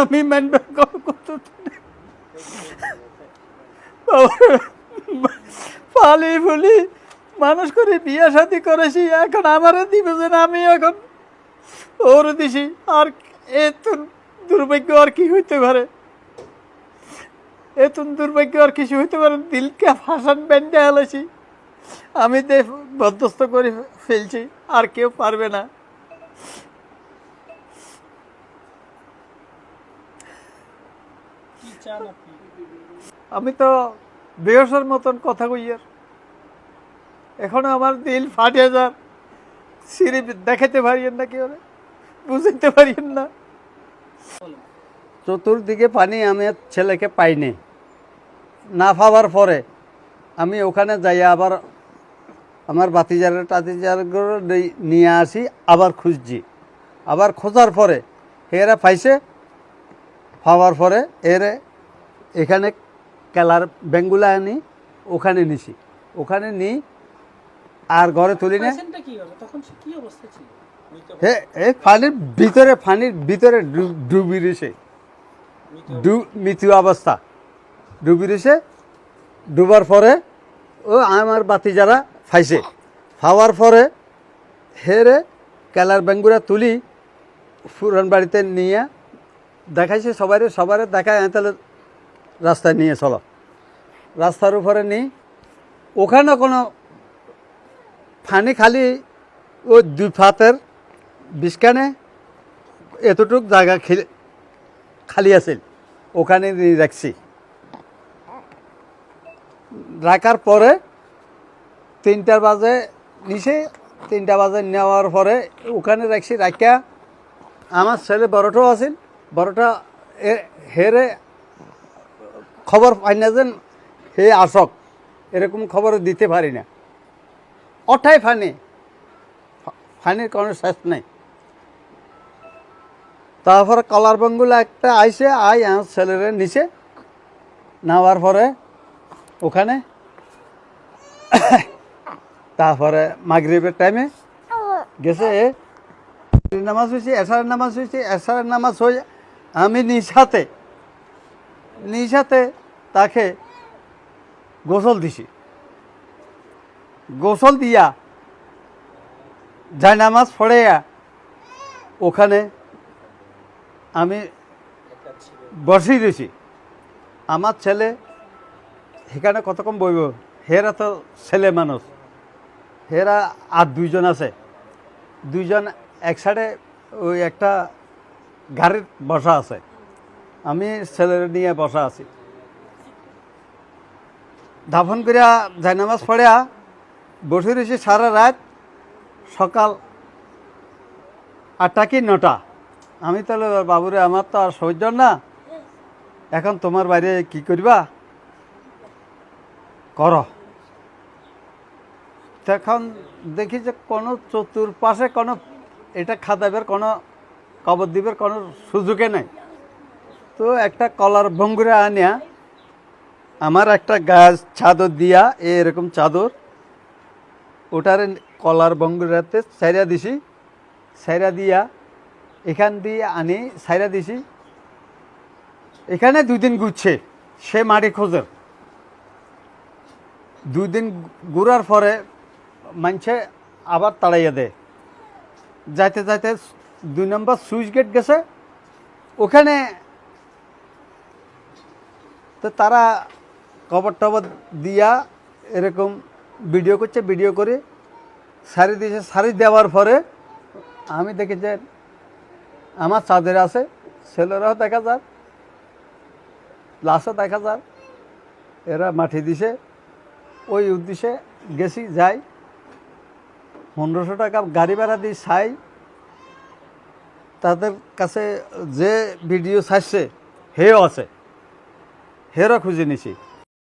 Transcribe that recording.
আমি মানবে কত পালি ফুলি, মানুষ করে বিয়ে শাদি করেছি, এখন আমারে দিবে যে না আমি এখন ওর দিছি, আর এত দুর্ভাগ্য আর কি হইতে পারে? এ এত দুর্ভাগ্য আর কিছু হইতে পারে? দিলকে ফাঁসান ব্যান্ডে হেলেছি আমি দে বরদস্ত করে ফেলছি, আর কেউ পারবে না। আমি তো বেহসের মতন কথা কইয়ার এখনও আমার দিল ফাটিয়ে যার। সিঁড়ি দেখাতে পারিয়েন না কি কেউ বুঝতে পারিয়েন না। চতুর্দিকে পানি আমি আর ছেলেকে পাইনি না। পাওয়ার পরে আমি ওখানে যাই আবার আমার বাতিজার টাতিজার নিয়ে আসি আবার খুঁজছি। আবার খোঁজার পরে এরা পাইছে। পাওয়ার পরে এরে এখানে কেলার বেঙ্গুলা আনি ওখানে নিছি। ওখানে নিই আর ঘরে তুলি না। এই পানির ভিতরে পানির ভিতরে ডুবি রয়েছে। ডু মৃত্যু অবস্থা। ডুবি রয়েছে। ডুবার পরে ও আমার বাতি যারা ফাইছে। খাওয়ার পরে হেরে কেলার বেঙ্গুরা তুলি ফুরন বাড়িতে নিয়ে দেখাইছে সবাই সবার দেখায় তাহলে রাস্তায় নিয়ে চলো। রাস্তার উপরে নিই ওখানে কোনো ফানি খালি ওই দুই ফাতের বিষখানে এতটুক জায়গা খেলে আছিল, ওখানে রাখছি। রাখার পরে তিনটার বাজে নিচে তিনটা বাজে নেওয়ার পরে ওখানে রাখছি রাখিয়া আমার ছেলে বড়টাও আছিল, বড়টা হেরে খবর পাই না যেন হে আসক, এরকম খবর দিতে পারি না। অঠাই ফানি। ফানির কোনো শেষ নেই। তারপরে কলার বঙ্গুলা একটা আইসে আই আমার ছেলেরে নিচে নেওয়ার পরে ওখানে। তারপরে মাগরিবের টাইমে গেছে। নামাজ হয়েছে, এসারের নামাজ হয়েছে, এসারের নামাজ হয়ে আমি নিশাতে নিশাতে তাকে গোসল দিছি। গোসল দিয়া যায় নামাজ পড়েয়া ওখানে আমি বসেই রয়েছি আমার ছেলে সেখানে কতক্ষণ বইব? হেরা তো ছেলে মানুষ। হেরা আর দুইজন আছে। দুইজন এক সাইডে ওই একটা গাড়ির বসা আছে। আমি ছেলের নিয়ে বসা আছি। দাফন করিয়া জায়নামাজ পড়িয়া বসে রয়েছি সারা রাত সকাল আটটা কি নটা। আমি তাহলে বাবুরে, আমার তো আর সহ্য না। এখন তোমার বাইরে কি করবা? কর। তখন দেখি যে কোনো চতুর্পাশে কোনো, এটা খাদাবের কোনো, কবর দিবের কোনো সুযোগে নেই। তো একটা কলার ভঙ্গুরে আনিয়া আমার একটা গাছ চাদর দিয়া এরকম চাদর, ওটার কলার বঙ্গুরাতে সাইরা দিছি সাইরা দিয়া এখান দিয়ে আনি সাইরা দিছি। এখানে দুই দিন ঘুরছে সে মাটি খোঁজের দুই দিন ঘুরার পরে মানছে আবার তাড়াইয়া দেয়। যাইতে যাইতে দুই নম্বর সুইচ গেট গেছে। ওখানে তো তারা কবর টবর দিয়া এরকম ভিডিও করছে, ভিডিও করে সারি দিয়েছে সারি দেওয়ার পরে আমি দেখি যে আমার চাঁদের আছে, ছেলেরাও দেখা যাক লাশও দেখা যাক। এরা মাঠে দিছে, ওই উদ্দেশ্যে গেছি, যাই। পনেরোশো টাকা গাড়ি ভাড়া দিয়ে চাই। তাদের কাছে যে ভিডিও ছাড়ছে হেও আছে। হেরও খুঁজে নিছি।